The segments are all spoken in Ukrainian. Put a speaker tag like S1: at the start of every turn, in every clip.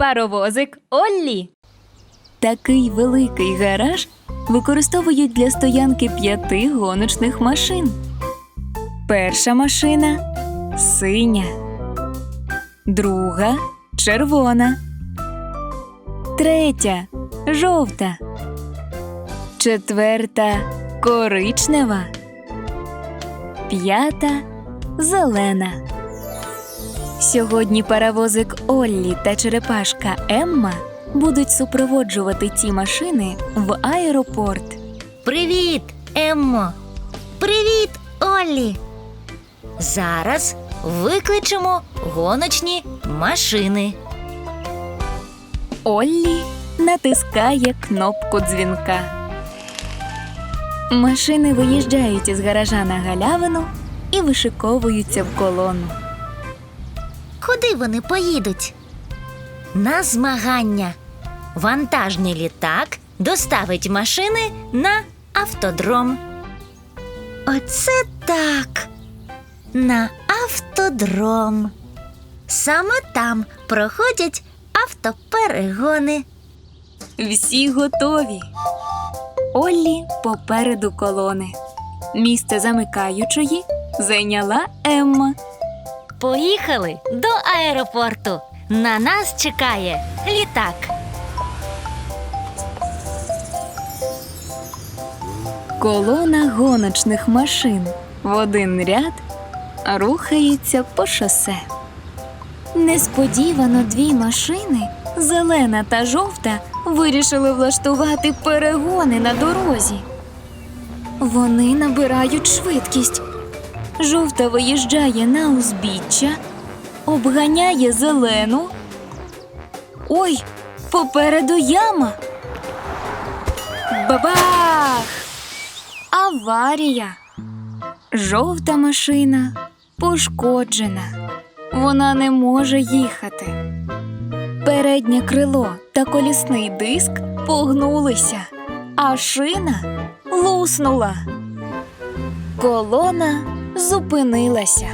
S1: Паровозик Оллі.
S2: Такий великий гараж використовують для стоянки п'яти гоночних машин. Перша машина синя, друга червона, третя жовта, четверта коричнева, п'ята зелена. Сьогодні паровозик Оллі та черепашка Емма будуть супроводжувати ці машини в аеропорт.
S3: Привіт, Еммо. Привіт, Оллі. Зараз викличемо гоночні машини.
S2: Оллі натискає кнопку дзвінка. Машини виїжджають із гаража на галявину і вишиковуються в колону.
S3: Куди вони поїдуть? На змагання. Вантажний літак доставить машини на автодром. Оце так. На автодром. Саме там проходять автоперегони.
S2: Всі готові. Оллі попереду колони. Місце замикаючої зайняла Емма.
S3: Поїхали до аеропорту. На нас чекає літак.
S2: Колона гоночних машин в один ряд рухається по шосе. Несподівано дві машини, зелена та жовта, вирішили влаштувати перегони на дорозі. Вони набирають швидкість. Жовта виїжджає на узбіччя, обганяє зелену. Ой, попереду яма. Бабах! Аварія. Жовта машина пошкоджена. Вона не може їхати. Переднє крило та колісний диск погнулися, а шина луснула. Колона зупинилася.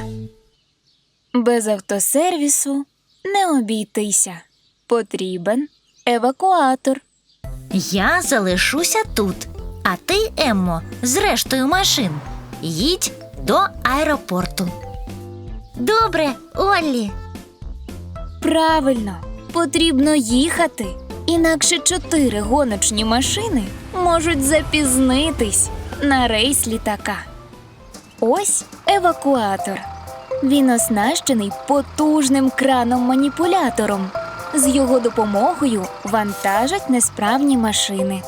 S2: Без автосервісу не обійтися. Потрібен евакуатор.
S3: Я залишуся тут, а ти, Еммо, з рештою машин. Їдь до аеропорту. Добре, Оллі.
S2: Правильно, потрібно їхати, інакше чотири гоночні машини можуть запізнитись на рейс літака. Ось евакуатор. Він оснащений потужним краном-маніпулятором. З його допомогою вантажать несправні машини.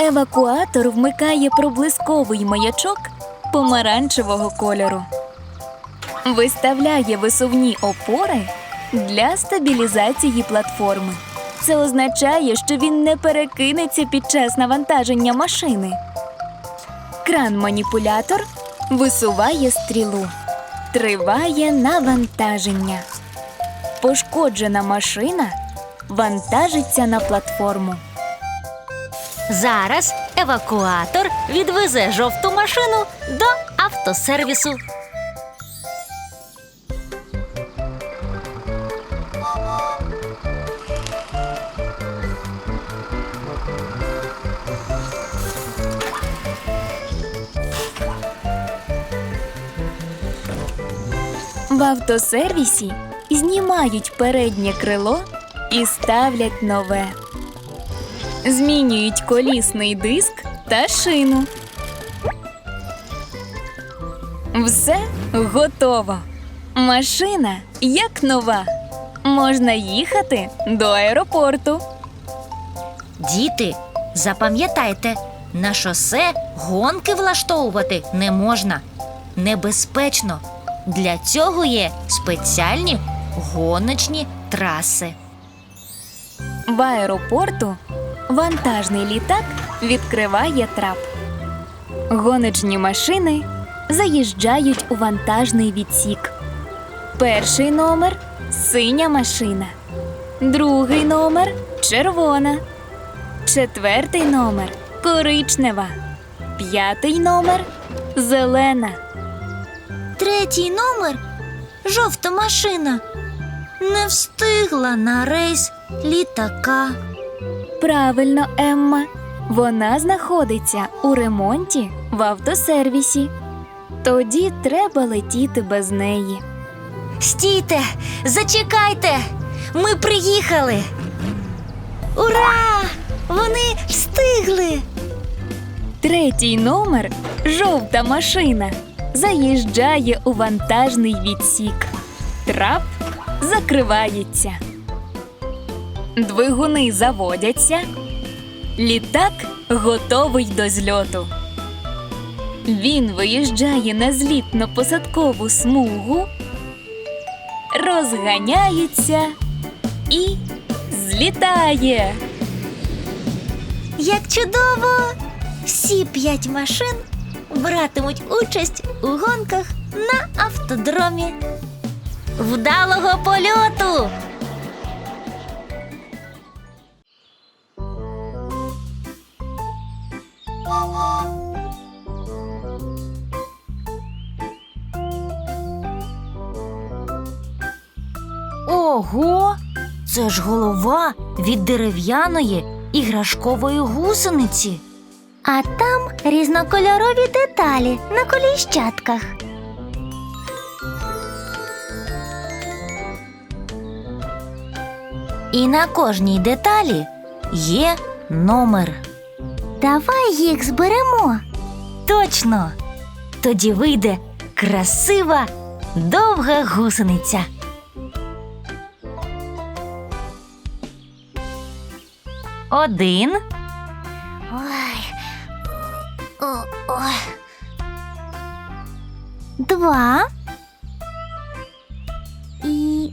S2: Евакуатор вмикає проблисковий маячок помаранчевого кольору. Виставляє висувні опори для стабілізації платформи. Це означає, що він не перекинеться під час навантаження машини. Кран-маніпулятор висуває стрілу. Триває навантаження. Пошкоджена машина вантажиться на платформу.
S3: Зараз евакуатор відвезе жовту машину до автосервісу.
S2: Автосервісі знімають переднє крило і ставлять нове. Змінюють колісний диск та шину. Все готово. Машина як нова. Можна їхати до аеропорту.
S3: Діти, запам'ятайте, на шосе гонки влаштовувати не можна. Небезпечно. Для цього є спеціальні гоночні траси.
S2: В аеропорту вантажний літак відкриває трап. Гоночні машини заїжджають у вантажний відсік. Перший номер синя машина, другий номер червона, четвертий номер коричнева, п'ятий номер зелена.
S3: Третій номер жовта машина. не встигла на рейс літака.
S2: Правильно, Емма. Вона знаходиться у ремонті в автосервісі. Тоді треба летіти без неї.
S3: Стійте, зачекайте! Ми приїхали. Ура! Вони встигли.
S2: Третій номер жовта машина. Заїжджає у вантажний відсік. Трап закривається. Двигуни заводяться. Літак готовий до зльоту. Він виїжджає на злітно-посадкову смугу, розганяється і злітає.
S3: Як чудово! Всі п'ять машин братимуть участь у гонках на автодромі. Вдалого польоту! Ого! Це ж голова від дерев'яної іграшкової гусениці. А там різнокольорові деталі на коліщатках. І на кожній деталі є номер. Давай їх зберемо. Точно. Тоді вийде красива довга гусениця. Один. Ой. Два. І.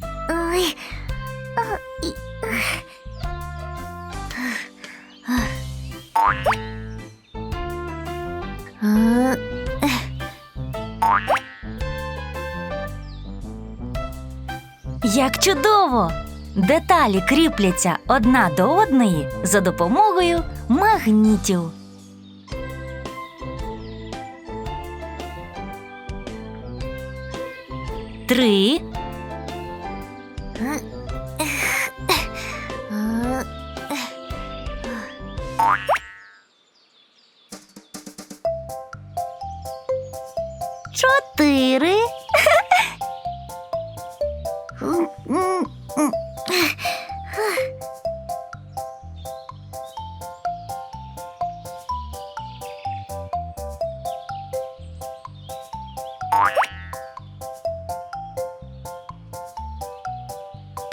S3: Як чудово! Деталі кріпляться одна до одної за допомогою магнітів. Три.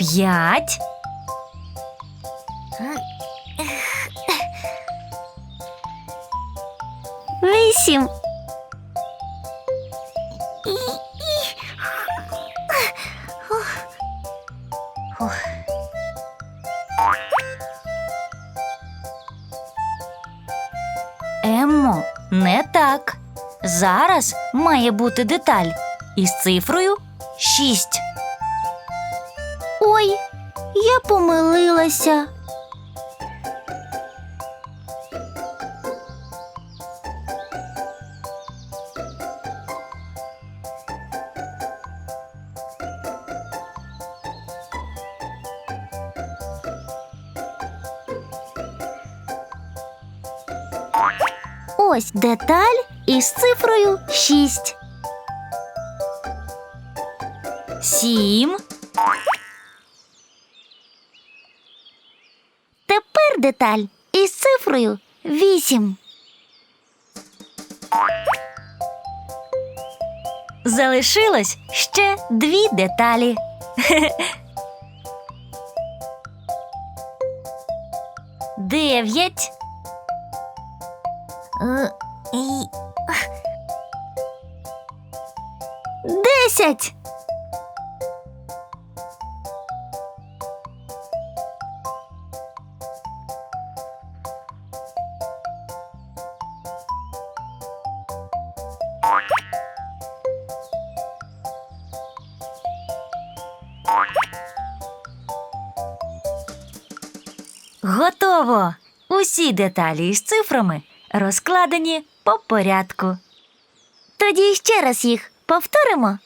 S3: П'ять. Вісім. Еммо, не так. Зараз має бути деталь із цифрою 6. Ой, я помилилася. Ось деталь із цифрою 6. Сім. Тепер деталь із цифрою 8. Залишилось ще дві деталі. Дев'ять. Е, Десять. Усі деталі із цифрами розкладені по порядку. Тоді ще раз їх повторимо.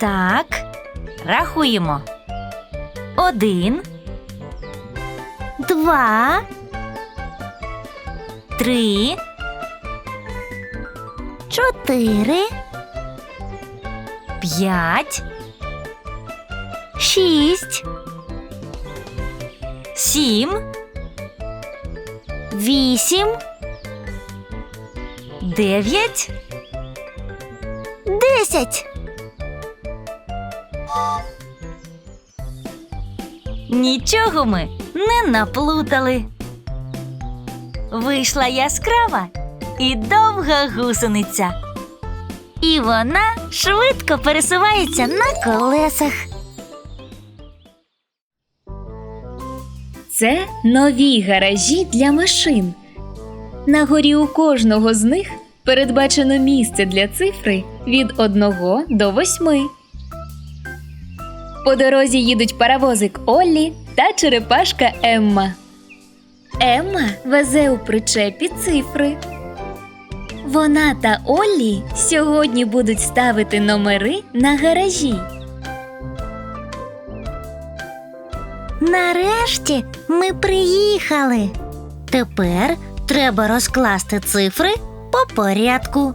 S4: Так, рахуємо. Один,
S3: Два,
S4: три,
S3: чотири,
S4: п'ять,
S3: шість,
S4: сім,
S3: вісім,
S4: дев'ять,
S3: десять.
S4: Нічого ми не наплутали. Вийшла яскрава і довга гусениця.
S3: І вона швидко пересувається на колесах.
S2: Це нові гаражі для машин. На горі у кожного з них передбачено місце для цифри від 1 до 8. По дорозі їдуть паровозик Оллі та черепашка Емма. Емма везе у причепі цифри. Вона та Оллі сьогодні будуть ставити номери на гаражі.
S3: Нарешті ми приїхали. Тепер треба розкласти цифри по порядку.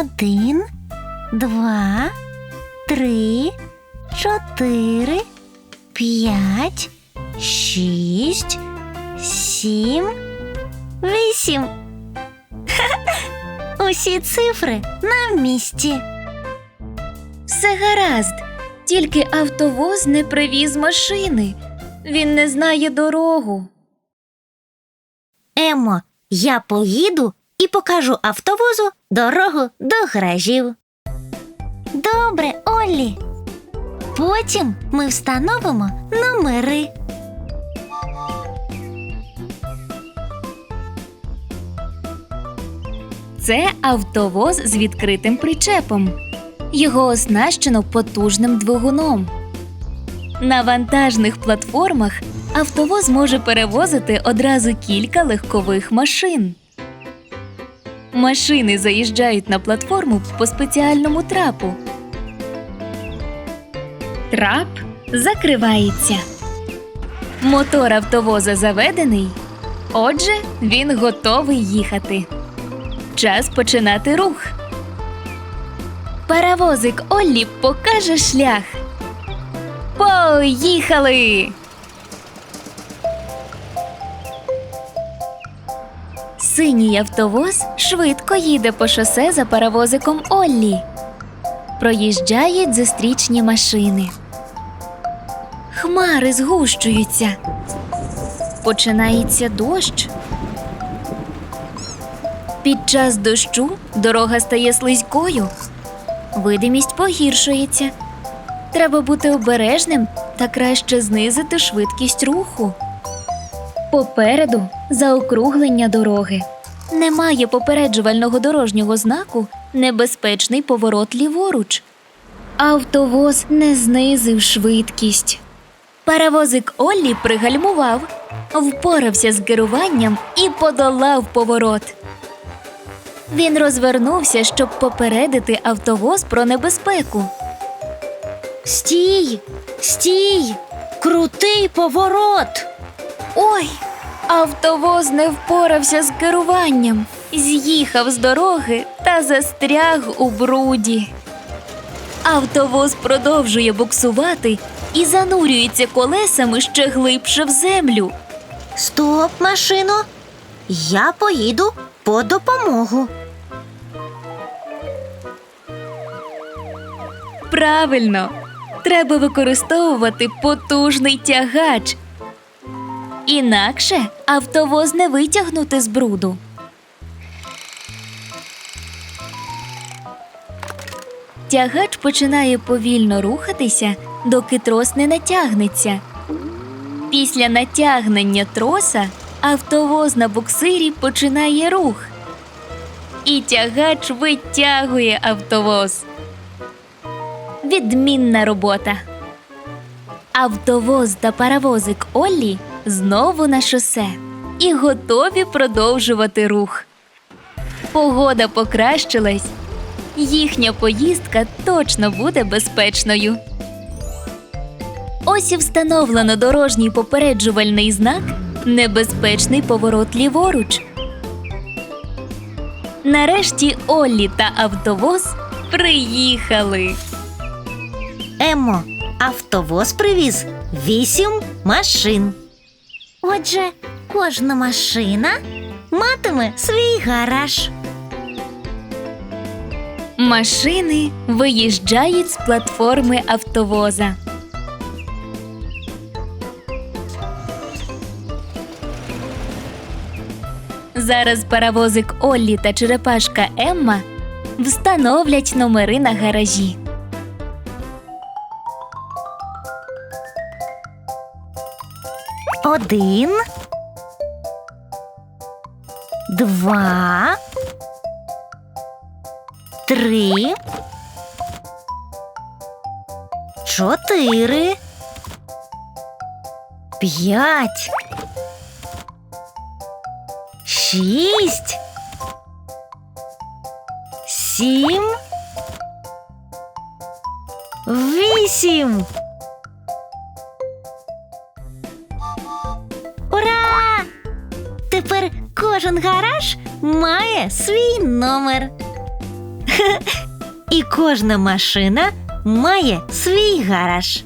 S3: Один, два, три, чотири, п'ять, шість, сім, вісім. Усі цифри на місці.
S2: Все гаразд, тільки автовоз не привіз машини. Він не знає дорогу.
S3: Емо, я поїду і покажу автовозу дорогу до гаражів. Добре, Оллі. Потім ми встановимо номери.
S2: Це автовоз з відкритим причепом. Його оснащено потужним двигуном. На вантажних платформах автовоз може перевозити одразу кілька легкових машин. Машини заїжджають на платформу по спеціальному трапу. Трап закривається. Мотор автовоза заведений. Отже, він готовий їхати. Час починати рух. Паровозик Оллі покаже шлях. Поїхали! Синій автовоз швидко їде по шосе за паровозиком Оллі. Проїжджають зустрічні машини. Хмари згущуються. Починається дощ. Під час дощу дорога стає слизькою. Видимість погіршується. Треба бути обережним та краще знизити швидкість руху. Попереду заокруглення дороги. Немає попереджувального дорожнього знаку небезпечний поворот ліворуч. Автовоз не знизив швидкість. Паровозик Оллі пригальмував, впорався з керуванням і подолав поворот. Він розвернувся, щоб попередити автовоз про небезпеку.
S3: Стій! Стій! Крутий поворот!
S2: Ой, автовоз не впорався з керуванням, з'їхав з дороги та застряг у бруді. Автовоз продовжує буксувати і занурюється колесами ще глибше в землю.
S3: Стоп, машино! Я поїду по допомогу.
S2: Правильно, треба використовувати потужний тягач. Інакше автовоз не витягнути з бруду. Тягач починає повільно рухатися, доки трос не натягнеться. Після натягнення троса Автовоз на буксирі починає рух. І тягач витягує автовоз. Відмінна робота. Автовоз та паровозик Оллі знову на шосе і готові продовжувати рух. Погода покращилась. Їхня поїздка точно буде безпечною. Ось і встановлено дорожній попереджувальний знак Небезпечний поворот ліворуч. Нарешті Оллі та автовоз приїхали.
S3: Емо, автовоз привіз вісім машин.
S5: Отже, кожна машина
S3: Матиме свій гараж.
S2: Машини виїжджають з платформи автовоза. Зараз паровозик Оллі та черепашка Емма встановлять номери на гаражі.
S3: Один. Два. Три. Чотири. П'ять. Шість. Сім. Вісім. Кожен гараж має свій номер. І кожна машина має свій гараж.